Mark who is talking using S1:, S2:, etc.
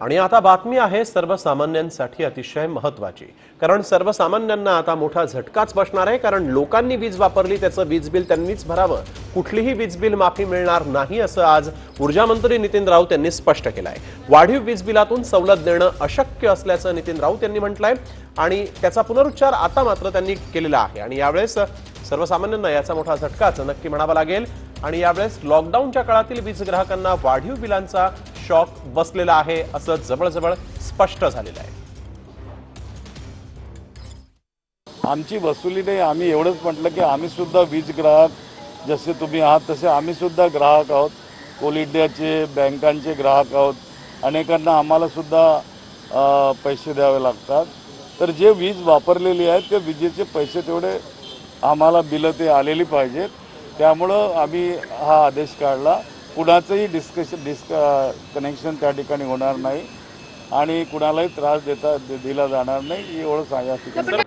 S1: आणि आता बातमी आहे सर्वसामान्यांसाठी अतिशय महत्वाची कारण सर्वसामान्यांना आता मोठा झटकाच बसणार आहे कारण लोकांनी वीज वापरली त्याचं वीज बिल त्यांनीच भरावं. कुठलीही वीज बिल माफी मिळणार नाही असं आज ऊर्जा मंत्री नितीन राऊत यांनी स्पष्ट केलं आहे वाढीव वीज बिलातून सवलत देणं अशक्य असल्याचं नितीन राऊत यांनी म्हटलंय. आणि त्याचा पुनरुच्चार आता मात्र त्यांनी केलेला आहे. आणि यावेळेस सर्वसामान्यांना याचा मोठा झटकाच नक्की म्हणावा लागेल. आणि यावेळेस लॉकडाऊनच्या काळातील वीज ग्राहकांना वाढीव बिलांचा शॉक बसलेला आहे असं जवळजवळ स्पष्ट झालेलं आहे.
S2: आमची वसुली नाही आम्ही एवढंच म्हटलं की आम्ही सुद्धा वीज ग्राहक जसे तुम्ही आहात तसे आम्ही सुद्धा ग्राहक आहोत. कोल इंडियाचे बँकांचे ग्राहक आहोत. अनेकांना आम्हाला सुद्धा पैसे द्यावे लागतात. तर जे वीज वापरलेली आहे ते विजेचे पैसे तेवढे आम्हाला बिलं ते आलेली पाहिजेत. त्यामुळं आम्ही हा आदेश काढला. कुणाचंही डिस्कशन डिस्क कनेक्शन त्या ठिकाणी होणार नाही आणि कुणालाही त्रास देता दिला जाणार नाही एवढं सांगा